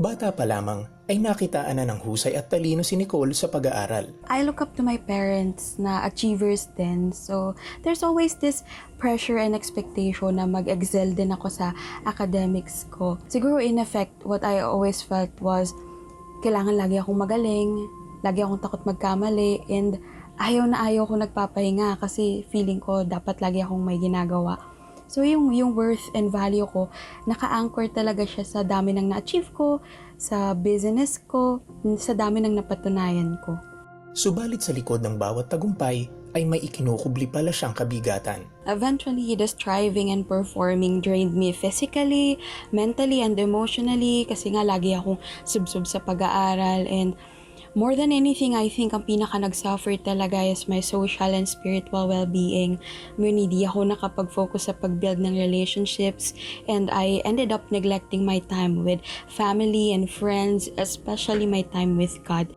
Bata pa lamang ay nakitaan na ng husay at talino si Nicole sa pag-aaral. I look up to my parents na achievers din. So, there's always this pressure and expectation na mag-excel din ako sa academics ko. Siguro in effect, what I always felt was kailangan lagi akong magaling, lagi akong takot magkamali, and ayaw na ayaw ko nagpapahinga kasi feeling ko dapat lagi akong may ginagawa. So yung, yung worth and value ko, naka-anchor talaga siya sa dami ng na-achieve ko, sa business ko, sa dami ng napatunayan ko. Subalit sa likod ng bawat tagumpay ay may ikinukubli pala siyang kabigatan. Eventually, the striving and performing drained me physically, mentally, and emotionally kasi nga lagi akong subsub sa pag-aaral and more than anything, I think ang pinaka nag-suffer talaga is my social and spiritual well-being. When hindi ako nakapag-focus sa pag-build ng relationships and I ended up neglecting my time with family and friends, especially my time with God.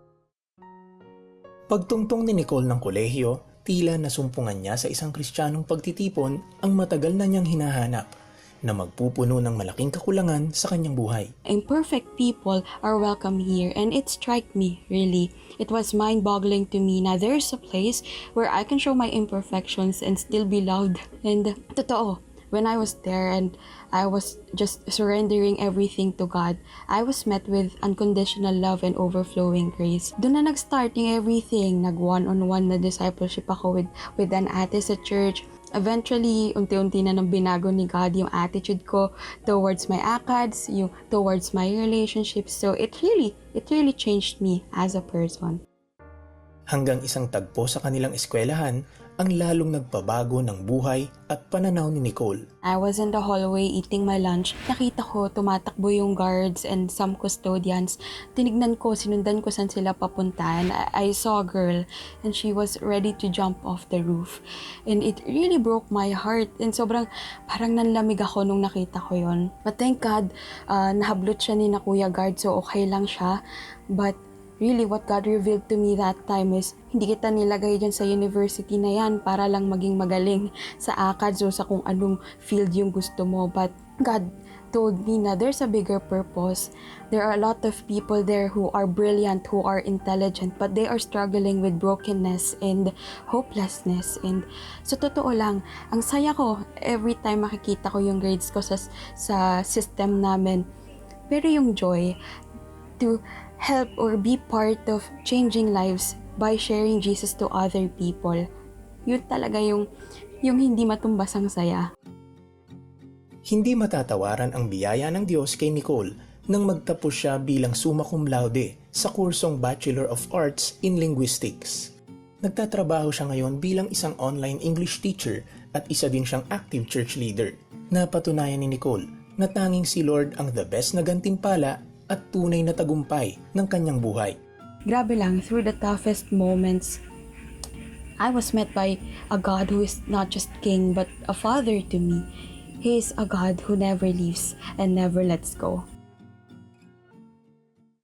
Pagtungtong ni Nicole ng kolehiyo, tila nasumpungan niya sa isang kristyanong pagtitipon ang matagal na niyang hinahanap na magpupuno ng malaking kakulangan sa kanyang buhay. imperfect people are welcome here and it struck me really it was mind-boggling to me na there's a place where I can show my imperfections and still be loved and totoo when I was there and I was just surrendering everything to God, I was met with unconditional love and overflowing grace. Doon na nag-start yung everything. Nag one-on-one na discipleship ako with, with an ate sa church. Eventually, unti-unti na nang binago ni God yung attitude ko towards my ACADS, yung towards my relationships. So it really, it really changed me as a person. Hanggang isang tagpo sa kanilang eskwelahan ang lalong nagpabago ng buhay at pananaw ni Nicole. I was in the hallway eating my lunch. Nakita ko tumatakbo yung guards and some custodians. Tinignan ko, sinundan ko saan sila papuntahan. I, I saw a girl and she was ready to jump off the roof. And it really broke my heart. And sobrang parang nanlamig ako nung nakita ko yon. But thank God, uh, nahablot siya ni na Kuya Guard so okay lang siya. But really what God revealed to me that time is hindi kita nilagay dyan sa university na yan para lang maging magaling sa ACADS o sa kung anong field yung gusto mo. But God told me na there's a bigger purpose. There are a lot of people there who are brilliant, who are intelligent, but they are struggling with brokenness and hopelessness. And so totoo lang, ang saya ko every time makikita ko yung grades ko sa, sa system namin. Pero yung joy to help or be part of changing lives by sharing Jesus to other people. Yun talaga yung, yung hindi matumbas ang saya. Hindi matatawaran ang biyaya ng Diyos kay Nicole nang magtapos siya bilang summa cum laude sa kursong Bachelor of Arts in Linguistics. Nagtatrabaho siya ngayon bilang isang online English teacher at isa din siyang active church leader. Napatunayan ni Nicole na tanging si Lord ang the best na gantimpala at tunay na tagumpay ng kanyang buhay. Grabe lang, through the toughest moments, I was met by a God who is not just king but a father to me. He is a God who never leaves and never lets go.